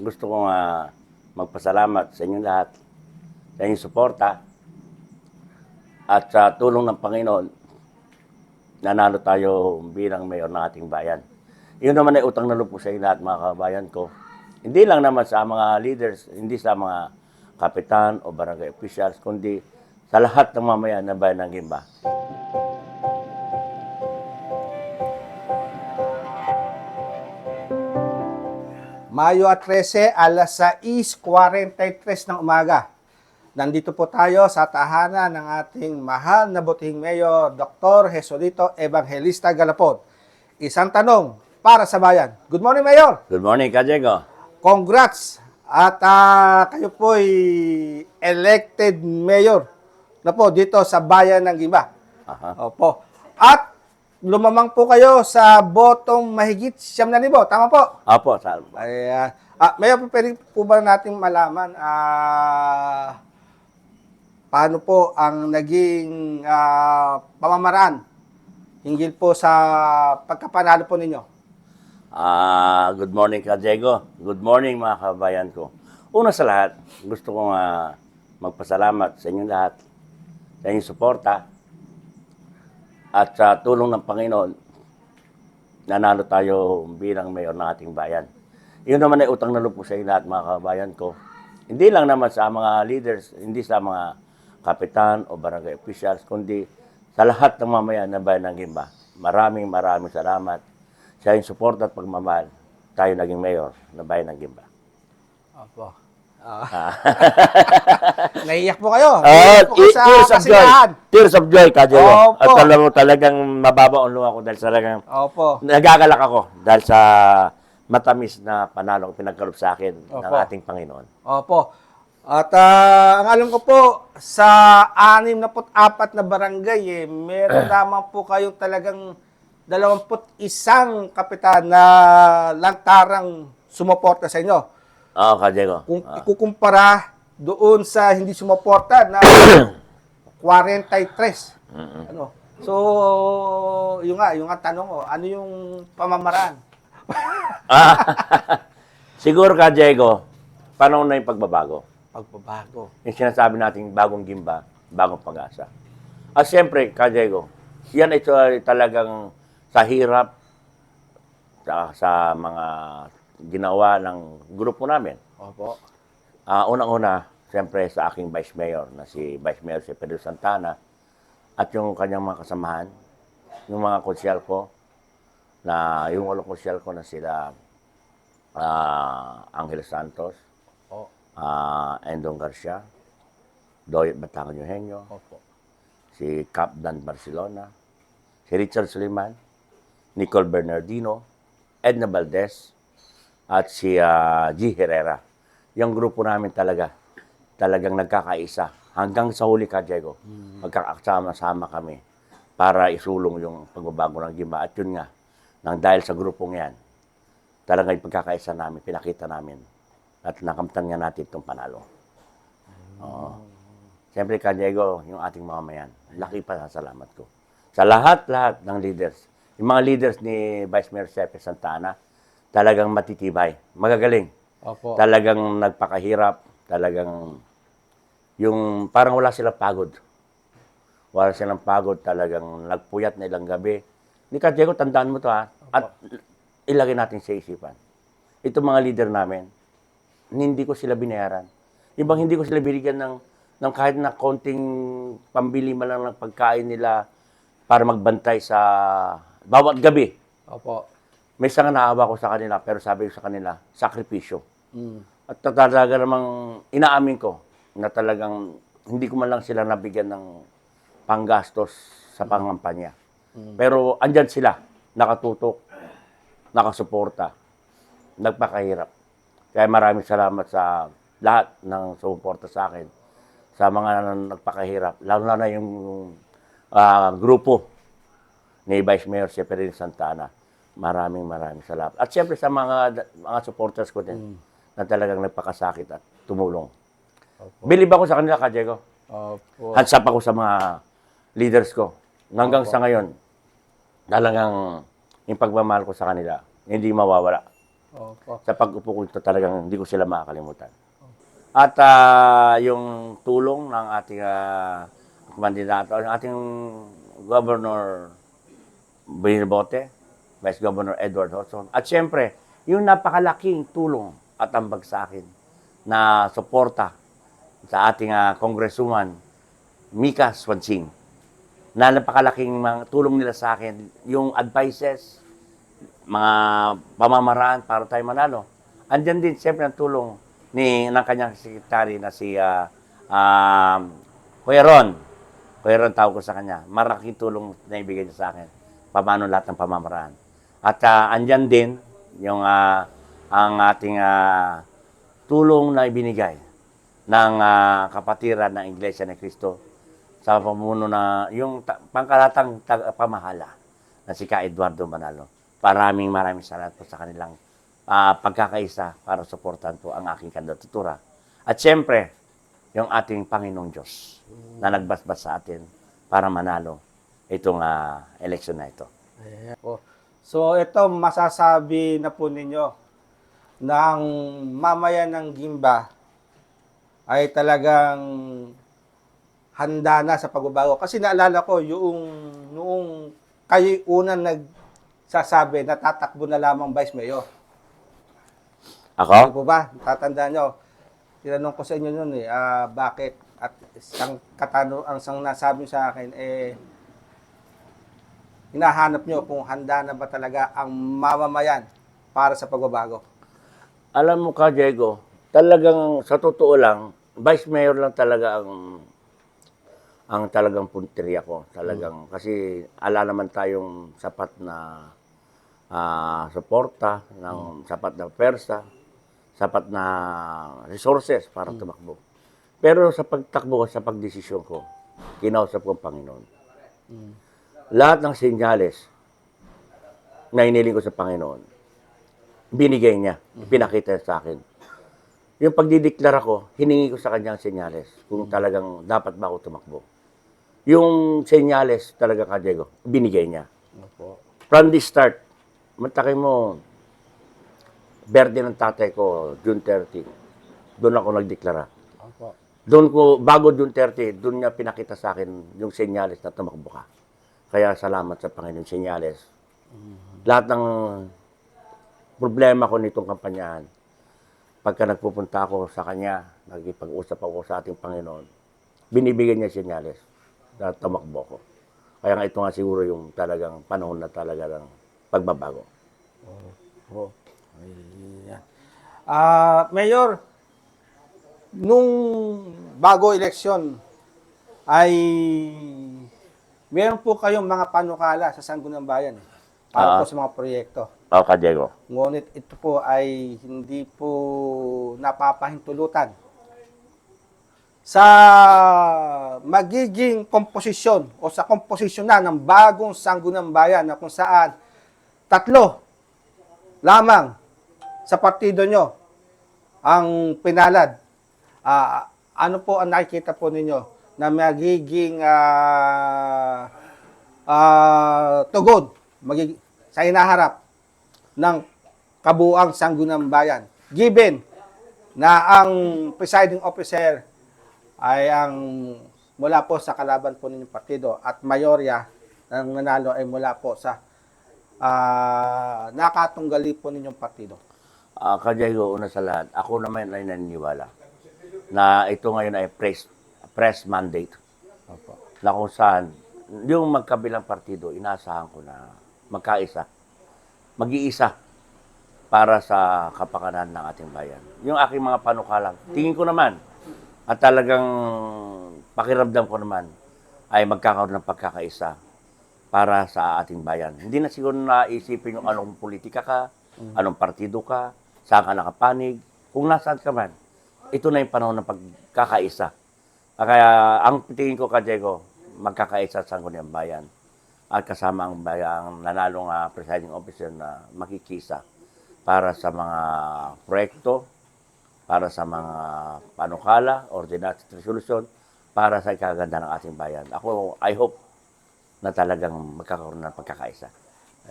gusto kong ah, magpasalamat sa inyong lahat sa inyong suporta at sa tulong ng Panginoon nanalo tayo bilang mayor ng ating bayan. Yun naman ay utang na loob ko sa inyo lahat mga kabayan ko. Hindi lang naman sa mga leaders, hindi sa mga kapitan o barangay officials, kundi sa lahat ng mamayan ng bayan ng Gimba. Mayo at 13, alas 6.43 ng umaga. Nandito po tayo sa tahanan ng ating mahal na butihing mayor, Dr. Jesolito Evangelista Galapod. Isang tanong para sa bayan. Good morning, Mayor! Good morning, Kajego. Congrats! At ah, kayo po ay elected mayor na po dito sa bayan ng Gimba. Aha. Opo. At lumamang po kayo sa botong mahigit siyam na libo. Tama po? Apo, sal- Ayan. Ah, may pwede po ba nating malaman ah paano po ang naging ah, pamamaraan hinggil po sa pagkapanalo po ninyo? Ah, good morning ka, Diego. Good morning mga kabayan ko. Una sa lahat, gusto kong ah, magpasalamat sa inyong lahat sa inyong suporta at sa tulong ng Panginoon nanalo tayo bilang mayor ng ating bayan. Yun naman ay utang na loob ko sa inyo lahat mga kabayan ko. Hindi lang naman sa mga leaders, hindi sa mga kapitan o barangay officials, kundi sa lahat ng mamayan ng bayan ng Gimba. Maraming maraming salamat sa inyong suporta at pagmamahal. Tayo naging mayor ng bayan ng Gimba. Opo. Ah. Naiyak po kayo. Oh, Naiyak po kayo sa tears of joy. Tears of joy, Kajelo. Opo. At alam mo talagang mababa ang luha ko dahil talagang Opo. nagagalak ako dahil sa matamis na panalo pinagkaroon sa akin ng Opo. ating Panginoon. Opo. At ah, ang alam ko po, sa 64 na barangay, eh, meron lamang po kayong talagang 21 kapitan na lantarang sumuporta sa inyo. Oo, Kajego. Kung Ah. ikukumpara doon sa hindi sumuporta na 43. Ano? So, yung nga, yung nga tanong ko, ano yung pamamaraan? Ah, Siguro, Kajego, panahon na yung pagbabago. Pagbabago. Yung sinasabi nating bagong gimba, bagong pag-asa. At siyempre, Kajego, yan ito ay talagang sa hirap, sa, sa mga ginawa ng grupo namin. Opo. Ah, unang-una, siyempre sa aking Vice Mayor na si Vice Mayor si Pedro Santana at yung kanyang mga kasamahan, yung mga konsyal ko, na yung walong konsyal ko na sila ah, Angel Santos, Opo. ah, Endong Garcia, Doyet Batangan Eugenio, Opo. si Cap Dan Barcelona, si Richard Suleiman, Nicole Bernardino, Edna Valdez, at si ah, G. Herrera. Yung grupo namin talaga, talagang nagkakaisa. Hanggang sa huli ka, Diego, magkakasama-sama kami para isulong yung pagbabago ng Gimba. At yun nga, nang dahil sa grupong yan, talagang yung pagkakaisa namin, pinakita namin. At nakamtan nga natin itong panalo. Oo. Siyempre, ka Diego, yung ating mamamayan, laki pa sa salamat ko. Sa lahat-lahat ng leaders, yung mga leaders ni Vice Mayor Sepe Santana, talagang matitibay, magagaling. Opo. Talagang nagpakahirap, talagang yung parang wala silang pagod. Wala silang pagod, talagang nagpuyat na ilang gabi. Ka, Diego, tandaan mo to ha. At ilagay natin sa isipan. Itong mga leader namin, hindi ko sila binayaran. Yung bang hindi ko sila binigyan ng, ng kahit na konting pambili man lang ng pagkain nila para magbantay sa bawat gabi. Opo. May isang naawa ko sa kanila, pero sabi ko sa kanila, sakripisyo. Mm. At talaga namang inaamin ko na talagang hindi ko man lang sila nabigyan ng panggastos sa pangampanya. Pero andyan sila, nakatutok, nakasuporta, nagpakahirap. Kaya maraming salamat sa lahat ng sumuporta sa akin, sa mga nagpakahirap, lalo na yung ah, grupo ni Vice Mayor si Perin Santana. Maraming maraming salamat. At siyempre sa mga mga supporters ko din na talagang nagpakasakit at tumulong. Bilib ako sa kanila, ka Diego. Opo. Hands up ako sa mga leaders ko. Hanggang sa ngayon, talagang yung pagmamahal ko sa kanila, hindi mawawala. Opo. Sa pag-upo ko ito talagang hindi ko sila makakalimutan. At ah, yung tulong ng ating uh, kandidato, ang ating Governor Binibote, Vice Governor Edward Hodson, at siyempre, yung napakalaking tulong at ambag sa akin na suporta sa ating ah, Congresswoman Mika Swansing na napakalaking mga tulong nila sa akin, yung advices, mga pamamaraan para tayo manalo. Andyan din siyempre ang tulong ni ng kanyang sekretary na si uh, um, Kuya Ron. Kuya Ron tawag ko sa kanya. Maraking tulong na ibigay niya sa akin. Paano lahat ng pamamaraan. At ah, andyan din yung ah, ang ating ah, tulong na ibinigay ng ah, kapatiran ng Iglesia ni Cristo sa pamuno na yung ta- pangkalatang pamahala na si Ka Eduardo Manalo. Maraming maraming salamat po sa kanilang ah, pagkakaisa para suportahan po ang aking kandidatura. At siyempre, yung ating Panginoong Diyos na nagbasbas sa atin para manalo itong ah, election na ito. Ayan po. So ito masasabi na po ninyo ng mamaya ng Gimba ay talagang handa na sa pagbabago. Kasi naalala ko yung noong kayo unang nagsasabi na tatakbo na lamang Vice Mayor. Ano Ako? po ba? Tatandaan nyo. Tinanong ko sa inyo noon eh, ah, bakit? At isang katano, ang isang nasabi sa akin eh, hinahanap nyo kung handa na ba talaga ang mamamayan para sa pagbabago. Alam mo ka, Diego, talagang sa totoo lang, Vice Mayor lang talaga ang ang talagang punteriya ko. Talagang, kasi ala naman tayong sapat na ah, suporta, ng sapat na persa, sapat na resources para tumakbo. Pero sa pagtakbo ko, sa pagdesisyon ko, kinausap ko ang Panginoon. Lahat ng senyales na iniling ko sa Panginoon, binigay niya, pinakita niya sa akin. Yung pagdideklara ko, hiningi ko sa kanya ang senyales kung talagang dapat ba ako tumakbo. Yung senyales talaga ka, Diego, binigay niya. From the start, matakay mo, birthday ng tatay ko, June 30. Doon ako nagdeklara. Doon ko, bago June 30, doon niya pinakita sa akin yung senyales na tumakbo ka. Kaya salamat sa Panginoon senyales. Lahat ng problema ko nitong kampanyahan, pagka nagpupunta ako sa Kanya, nagkipag-usap ako sa ating Panginoon, binibigyan niya senyales na tumakbo ko. Kaya nga ito nga siguro yung talagang panahon na talaga ng pagbabago. Opo. Ayan. Ah, Mayor, nung bago eleksyon ay meron po kayong mga panukala sa Sangguniang Bayan eh, para Ah. po sa mga proyekto. O, ka Diego. Ngunit ito po ay hindi po napapahintulutan sa magiging komposisyon o sa komposisyon na ng bagong Sangguniang Bayan na kung saan tatlo lamang sa partido nyo ang pinalad. Ah, ano po ang nakikita po ninyo na magiging ah, ah, tugod magig- sa inaharap ng kabuang Sangguniang Bayan. Given na ang presiding officer ay ang mula po sa kalaban po ninyong partido at mayorya ng nanalo ay mula po sa ah, nakatunggali po ninyong partido. Ah, ka Diego, una sa lahat, ako naman ay naniniwala na ito ngayon ay press, press mandate Opo. na kung saan yung magkabilang partido, inaasahan ko na magkaisa, mag-iisa para sa kapakanan ng ating bayan. Yung aking mga panukalang, tingin ko naman, at talagang pakiramdam ko naman, ay magkakaroon ng pagkakaisa para sa ating bayan. Hindi na siguro naisipin yung anong politika ka, anong partido ka, saan ka nakapanig, kung nasaan ka man. Ito na yung panahon ng pagkakaisa. Kaya ang tingin ko ka, Diego, magkakaisa sa Sangguniang Bayan at kasama ang bayang nanalong uh, presiding officer na makikisa para sa mga proyekto, para sa mga panukala, ordinance resolution, para sa ikaganda ng ating bayan. Ako, I hope na talagang magkakaroon ng pagkakaisa.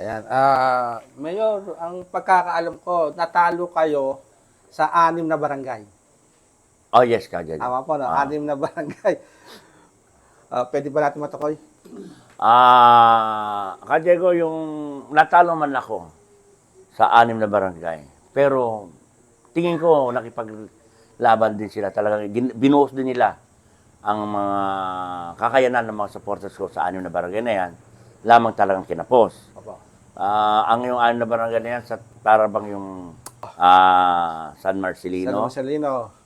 Ayan. Ah, Mayor, ang pagkakaalam ko, natalo kayo sa anim na barangay. Oh, yes, Kajay. Tama po, no? Ah. anim na barangay. Ah, pwede ba natin matukoy? Ah, Kajego, yung natalo man ako sa anim na barangay. Pero tingin ko nakipaglaban din sila. Talagang gin- binuhos din nila ang mga kakayanan ng mga supporters ko sa anim na barangay na yan. Lamang talagang kinapos. Opo. Ah, ang yung anim na barangay na yan, sa Tarabang yung ah, San San Marcelino,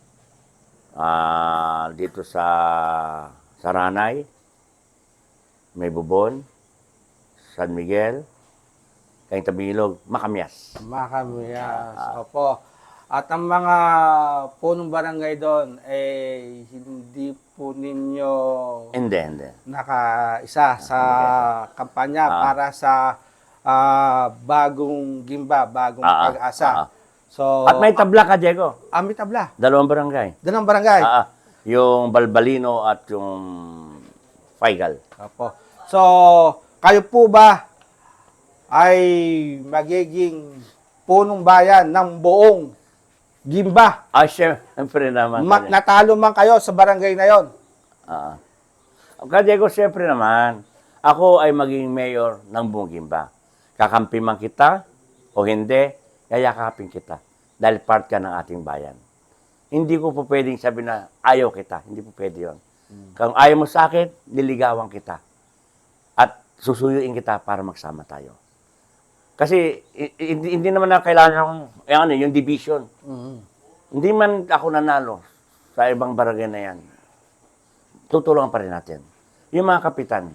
Ah, dito sa Saranay, May Bubon, San Miguel, Kain Tabilog, Makamyas. Makamiyas. Opo. At ang mga punong barangay doon, eh, hindi po ninyo Hindi, hindi. nakaisa sa kampanya Ah. para sa ah, bagong gimba, bagong ah, pag-asa. ah. So, At may tabla ka, Diego. Ami tabla. Dalawang barangay. Doon ang barangay. Ah, ah. yung Balbalino at yung Faigal. Opo. So, kayo po ba ay magiging punong bayan ng buong Gimba? Ah, syempre naman. Ma- natalo man kayo sa barangay na yon. Ah. Kajego, syempre naman, ako ay maging mayor ng buong Gimba. Kakampi man kita o hindi, yayakapin kita. Dahil part ka ng ating bayan. Hindi ko po pwedeng sabihin na ayaw kita. Hindi po pwede yun. Kung ayaw mo sa akin, niligawan kita. At susuyuin kita para magsama tayo. Kasi hindi, hindi naman na kailangan yung, yung, ano, yung division. Hindi man ako nanalo sa ibang barangay na yan. Tutulungan pa rin natin. Yung mga kapitan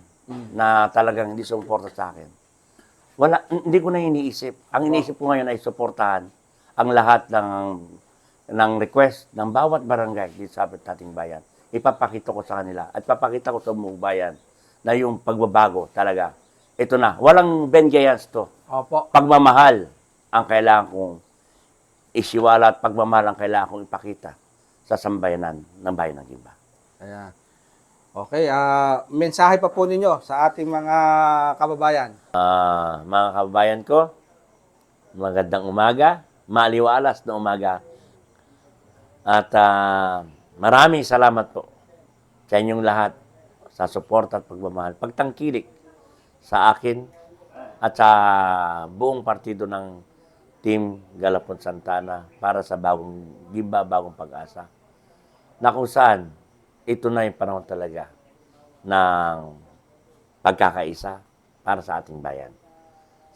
na talagang hindi sumuporta sa akin, wala, hindi ko na iniisip. Ang iniisip ko ngayon ay suportahan ang lahat ng ng request ng bawat barangay dito sa ating bayan. Ipapakita ko sa kanila at papakita ko sa buong bayan na yung pagbabago talaga. Ito na. Walang bengayans to Opo. pagmamahal ang kailangan kong isiwala at pagmamahal ang kailangan kong ipakita sa sambayanan ng bayan ng Gimba. Ayan. Okay, ah mensahe pa po ninyo sa ating mga kababayan. Ah, mga kababayan ko, magandang umaga, maliwalas na umaga. At ah, maraming salamat po sa inyong lahat sa suporta at pagmamahal, pagtangkilik sa akin at sa buong partido ng Team Galapon Santana para sa bagong Gimba, bagong pag-asa. Na kung saan, ito na yung panahon talaga ng pagkakaisa para sa ating bayan.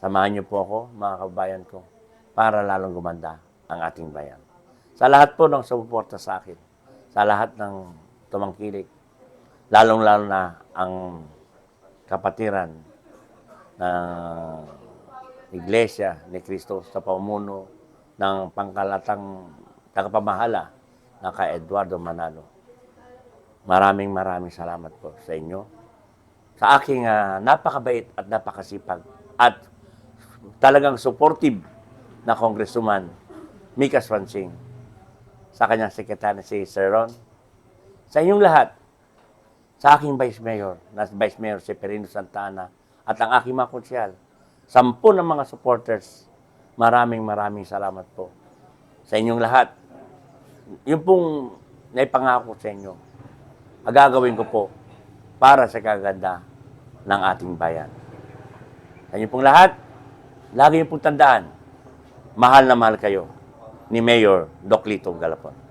Samahan niyo po ako, mga kabayan ko, para lalong gumanda ang ating bayan. Sa lahat po ng sumuporta sa akin, sa lahat ng tumangkilik, lalong-lalo na ang kapatiran ng Iglesia ni Cristo sa pamuno ng pangkalatang tagapamahala na kay Eduardo Manalo. Maraming maraming salamat po sa inyo. Sa aking ah, napakabait at napakasipag at talagang supportive na congresswoman, Mika Swansing, sa kanyang sekretary si Sir Ron, sa inyong lahat, sa aking Vice Mayor, na Vice Mayor si Perino Santana, at ang aking mga konsyal, sampu ng mga supporters, maraming maraming salamat po sa inyong lahat. Yung pong naipangako sa inyo, agagawin ko po para sa kaganda ng ating bayan. Inyo pong lahat, lagi niyo pong tandaan, mahal na mahal kayo ni Mayor Doc Galapon.